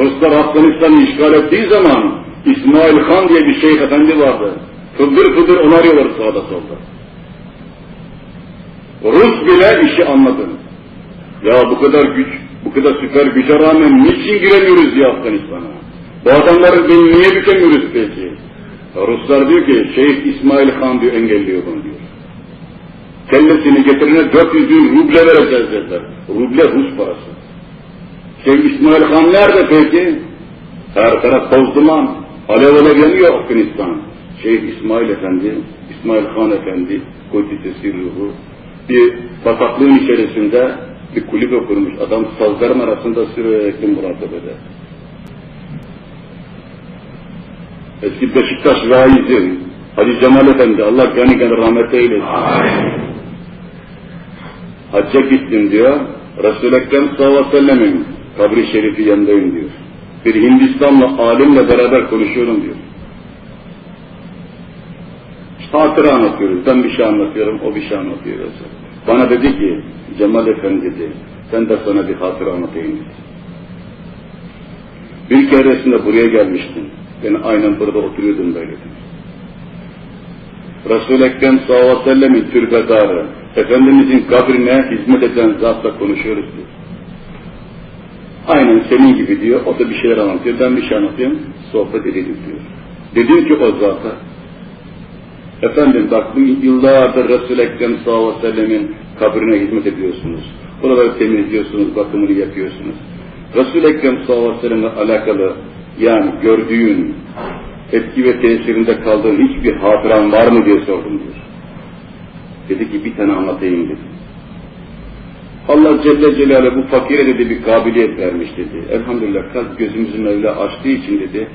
Ruslar Afganistan'ı işgal ettiği zaman İsmail Han diye bir şeyh efendi vardı. Fıdır fıdır onarıyorlar sağda solda. Rus bile işi anladı. Ya bu kadar güç, bu kadar süper güce rağmen niçin giremiyoruz diye Afganistan'a? Bu adamların belini niye bükemiyoruz peki? Ruslar diyor ki Şeyh İsmail Han diyor engelliyor bunu diyor. Kellesini getirene 400 bin ruble vereceğiz dediler. Ruble Rus parası. Şeyh İsmail Han nerede peki? Her taraf toz duman. Alev alev yanıyor Afganistan. Şeyh İsmail Efendi, İsmail Han Efendi, Kudüs'ü ruhu, bir bataklığın içerisinde bir kulübe kurmuş. Adam sazların arasında sürekli murakabede. Eski Beşiktaş vaizi Hacı Cemal Efendi, Allah gani gani rahmet eylesin. Hacca gittim diyor, Resul-i Ekrem sallallahu aleyhi ve sellemin kabri şerifi yanındayım diyor. Bir Hindistanlı alimle beraber konuşuyorum diyor. Hatıra anlatıyoruz, ben bir şey anlatıyorum, o bir şey anlatıyor. Bana dedi ki, Cemal Efendi dedi, ben de sana bir hatıra anlatayım dedi. Bir keresinde buraya gelmiştim. Ben aynen burada oturuyordum böyle. Resul-i Ekrem sallallahu aleyhi ve sellemin türbedarı, Efendimizin kabrine hizmet eden zatla konuşuyoruz diyor. Aynen senin gibi diyor, o da bir şeyler anlatıyor, ben bir şey anlatıyorum, sohbet edelim diyor. Dedim ki o zata, efendim bak bu yıllardır Resul-i Ekrem sallallahu aleyhi ve sellemin kabrine hizmet ediyorsunuz. Buraları temizliyorsunuz, bakımını yapıyorsunuz. Resul-i Ekrem sallallahu aleyhi ve sellemle alakalı yani gördüğün, etki ve tesirinde kaldığın hiçbir hatıran var mı diye sordum diyor. Dedi ki bir tane anlatayım dedi. Allah Celle Celaluhu bu fakire dedi bir kabiliyet vermiş dedi. Elhamdülillah kalp gözümüzü Mevla açtığı için dedi.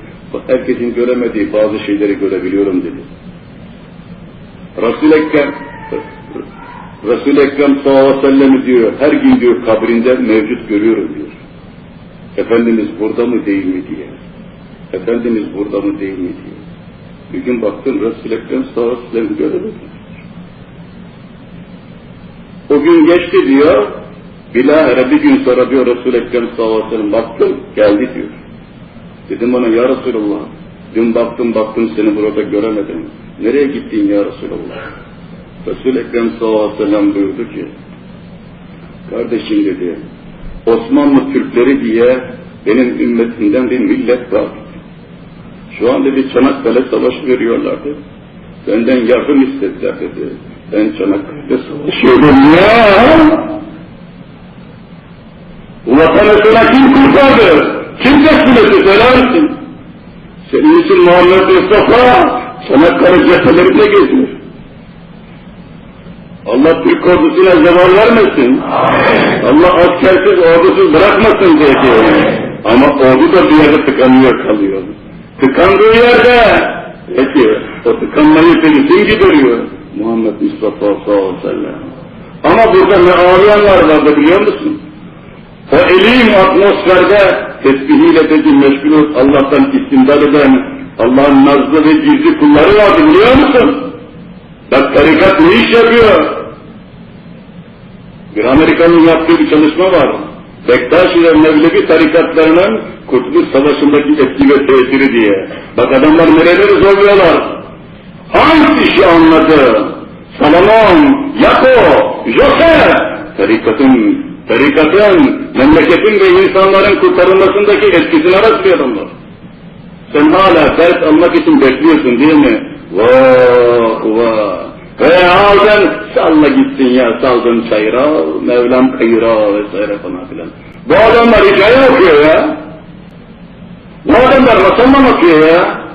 Herkesin göremediği bazı şeyleri görebiliyorum dedi. Resul-i Ekrem Resul-i Ekrem sallallahu aleyhi ve diyor, her gün diyor kabrinde mevcut görüyorum diyor. Efendimiz burada mı değil mi diye. Efendimiz burada mı değil mi diye. Bir gün baktım Resul-i Ekrem sallallahu aleyhi ve sellem. O gün geçti diyor, bilahare bir gün sonra diyor Resul-i Ekrem sallallahu aleyhi ve sellem baktım, geldi diyor. Dedim bana ya Resulallah, dün baktım baktım seni burada göremedim. Nereye gittin ya Resulallah? Resul-i Ekrem sallallahu aleyhi ve sellem buyurdu ki, kardeşim dedi, Osmanlı Türkleri diye benim ümmetimden bir millet var. Şu an dedi Çanakkale Savaşı veriyorlardı. Benden yardım istediler dedi. Çanakkale'de savaşıyorum ya. Vatanı sana kim kurtardı? Kim teslim etti söyler misin? Senin için Muhammed Mustafa Çanakkale cephelerinde geziyor. Allah Türk ordusuna zeval vermesin. Allah askersiz ordusuz bırakmasın dedi. Ama ordu da bir yerde tıkanıyor kalıyor. Tıkandığı yerde peki o tıkanmayı peki kim gideriyor? Muhammed Mustafa sallallahu aleyhi ve sellem. Ama burada ne ağlayanlar vardı biliyor musun? O elim atmosferde tesbihiyle dedi meşgul Allah'tan istimdad eden Allah'ın nazlı ve gizli kulları vardı biliyor musun? Bak tarikat ne iş yapıyor? Bir Amerikanın yaptığı bir çalışma var. Bektaş ile Mevlevi tarikatlarının Kurtuluş Savaşı'ndaki etki ve tesiri diye. Bak adamlar nereleri zorluyorlar. Hangi işi anladı? Salomon, Yako, Jose, tarikatın, tarikatın, memleketin ve insanların kurtarılmasındaki etkisini araştırıyor adamlar. Sen hala ders almak için bekliyorsun değil mi? Vah vah! Ve aldın, salla gitsin ya, saldın çayıra, Mevlam kayıra vesaire falan filan. Bu adamlar hikaye okuyor ya. Bu adamlar masal okuyor ya.